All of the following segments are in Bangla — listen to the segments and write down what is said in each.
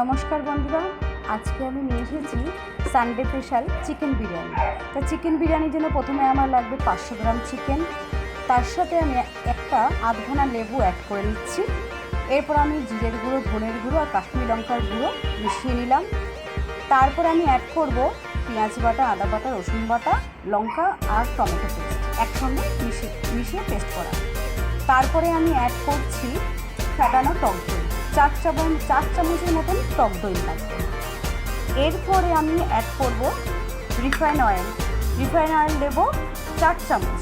নমস্কার বন্ধুরা, আজকে আমি নিয়ে এসেছি সানডে স্পেশাল চিকেন বিরিয়ানি। তা চিকেন বিরিয়ানির জন্য প্রথমে আমার লাগবে পাঁচশো গ্রাম চিকেন তার সাথে আমি একটা আধখানা লেবু অ্যাড করে নিচ্ছি। এরপর আমি জিরের গুঁড়ো, ধনের গুঁড়ো আর কাশ্মীরি লঙ্কার গুঁড়ো মিশিয়ে নিলাম। তারপর আমি অ্যাড করব পেঁয়াজ বাটা, আদা বাটা, রসুন বাটা, লঙ্কা আর টমেটো পেস্ট। একসঙ্গে মিশিয়ে মিশিয়ে পেস্ট করা। তারপরে আমি অ্যাড করছি ফ্যাটানো টক দই। চার চামচ, চার চামচের মতন টক দই লাগবে। এরপরে আমি অ্যাড করব রিফাইন অয়েল রিফাইন অয়েল দেব চার চামচ।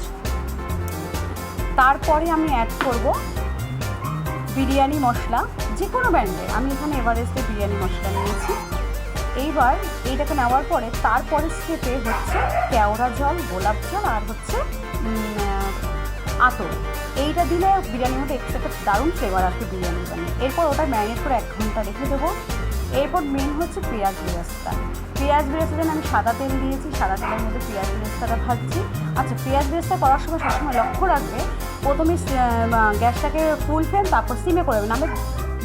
তারপরে আমি অ্যাড করব বিরিয়ানি মশলা যে কোনো ব্র্যান্ডে আমি এখানে এভারেস্টে বিরিয়ানি মশলা নিয়েছি। এইবার এইটাকে নেওয়ার পরে তারপরে স্টেপে হচ্ছে কেওড়া জল, গোলাপ জল আর হচ্ছে আতর। এইটা দিলে বিরিয়ানির মধ্যে একটা দারুণ ফ্লেভার আসবে বিরিয়ানির জন্য। এরপর ওটা ম্যারিনেট করে এক ঘণ্টা রেখে দেবো। এরপর মেন হচ্ছে পেঁয়াজ বেরেস্তা। পেঁয়াজ বেরেস্তার জন্য আমি সাদা তেল দিয়েছি, সাদা তেলের মধ্যে পেঁয়াজ বেরেস্তাটা ভাজছি। আচ্ছা পেঁয়াজ বেরেস্তা করার সময় সবসময় লক্ষ্য রাখবে, প্রথমে গ্যাসটাকে ফুল ফ্লেম তারপর সিমে করে করবে নাহলে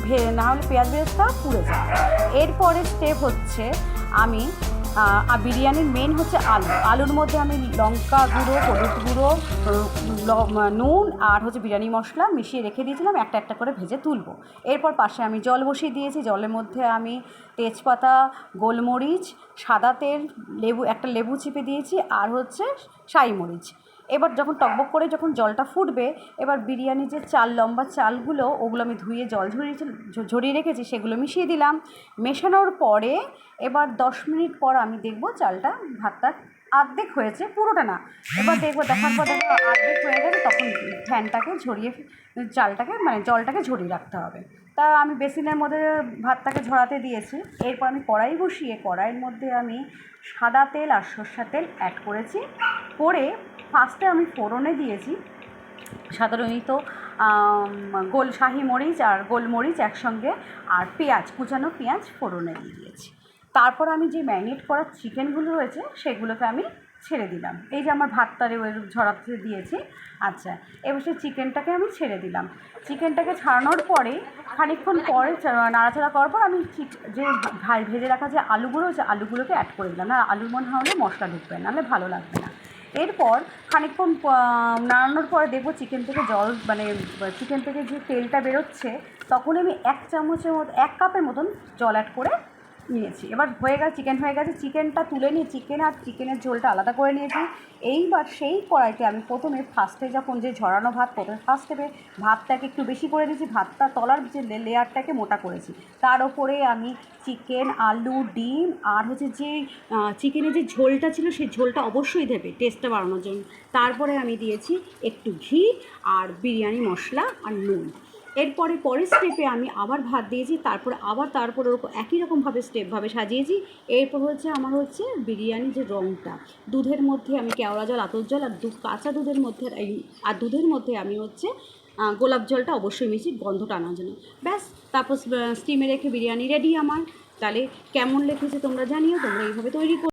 ভে- না হলে পেঁয়াজ বেরেস্তা পুড়ে যায়। এরপরে স্টেপ হচ্ছে আমি আর বিরিয়ানির মেন হচ্ছে আলু। আলুর মধ্যে আমি লঙ্কা গুঁড়ো, হলুদ গুঁড়ো নুন আর হচ্ছে বিরিয়ানি মশলা মিশিয়ে রেখে দিয়েছিলাম, একটা একটা করে ভেজে তুলবো। এরপর পাশে আমি জল বসিয়ে দিয়েছি। জলের মধ্যে আমি তেজপাতা, গোলমরিচ, সাদা তেল, লেবু, একটা লেবু চিপে দিয়েছি আর হচ্ছে শাহি মরিচ। এবার যখন টকবক করে যখন জলটা ফুটবে, এবার বিরিয়ানি যে চাল, লম্বা চালগুলো, ওগুলো আমি ধুয়ে জল ঝরিয়ে ঝরিয়ে রেখেছি, সেগুলো মিশিয়ে দিলাম। মেশানোর পরে এবার দশ মিনিট পর আমি দেখব চালটা ভাতটা আর্ধেক হয়েছে, পুরোটা না। এবার দেখব দেখার পর দেখব আর্ধেক হয়ে গেছে, তখন ফ্যানটাকে ঝরিয়ে চালটাকে মানে জলটাকে ঝরিয়ে রাখতে হবে। তা আমি বেসিনের মধ্যে ভাতটাকে ঝরাতে দিয়েছি। এরপর আমি কড়াই বসিয়ে, কড়াইয়ের মধ্যে আমি সাদা তেল আর সর্ষার তেল অ্যাড করেছি। করে ফার্স্টে আমি ফোড়নে দিয়েছি সাধারণত গোল শাহি মরিচ আর গোলমরিচ একসঙ্গে আর পেঁয়াজ, কুচানো পেঁয়াজ ফোড়নে দিয়ে দিয়েছি। তারপর আমি যে ম্যারিনেট করা চিকেনগুলো রয়েছে, সেগুলোকে আমি ছেড়ে দিলাম। এই যে আমার ভাতটারে ওই ঝরাতে দিয়েছি। আচ্ছা এবার সেই চিকেনটাকে আমি ছেড়ে দিলাম। চিকেনটাকে ছাড়ানোর পরে খানিকক্ষণ পরে নাড়াচাড়া করার পর আমি ঠিক যে ভাই ভেজে রাখা যে আলুগুলো যে আলুগুলোকে অ্যাড করে দিলাম। না আলুর মনে হলে মশলা ঢুকবে না, নাহলে ভালো লাগবে না। এরপর খানিকক্ষণ নাড়ানোর পর দেখব চিকেন থেকে জল মানে চিকেন থেকে যে তেলটা বেরোচ্ছে, তখন আমি এক চামচের মতো, এক কাপের মতন জল অ্যাড করে নিয়েছি। এবার হয়ে গেছে চিকেন হয়ে গেছে চিকেনটা তুলে নিয়ে চিকেন আর চিকেনের ঝোলটা আলাদা করে নিয়েছি। এইবার সেই কড়াইতে আমি প্রথমে ফার্স্টে যখন যে ঝরানো ভাত, প্রথমে ফার্স্ট ভাতটাকে একটু বেশি করে দিয়েছি, ভাতটা তলার যে লেয়ারটাকে মোটা করেছি। তার ওপরে আমি চিকেন আলু, ডিম আর হচ্ছে যে চিকেনের যে ঝোলটা ছিল সেই ঝোলটা অবশ্যই দেবে টেস্টটা বাড়ানোর জন্য। তারপরে আমি দিয়েছি একটু ঘি আর বিরিয়ানি মশলা আর নুন। এরপরে পরের স্টেপে আমি আবার ভাত দিয়েছি, তারপর আবার তারপর ওরকম একই রকমভাবে স্টেপভাবে সাজিয়েছি। এরপর হচ্ছে আমার হচ্ছে বিরিয়ানি যে রঙটা দুধের মধ্যে আমি কেওড়া জল, আতর জল আর দুধ কাঁচা দুধের মধ্যে আর দুধের মধ্যে আমি হচ্ছে গোলাপ জলটা অবশ্যই মিশি গন্ধটা টানার জন্য। ব্যাস, তারপর স্টিমে রেখে বিরিয়ানি রেডি আমার। তাহলে কেমন লেগেছে তোমরা জানিও, তোমরা এইভাবে তৈরি করো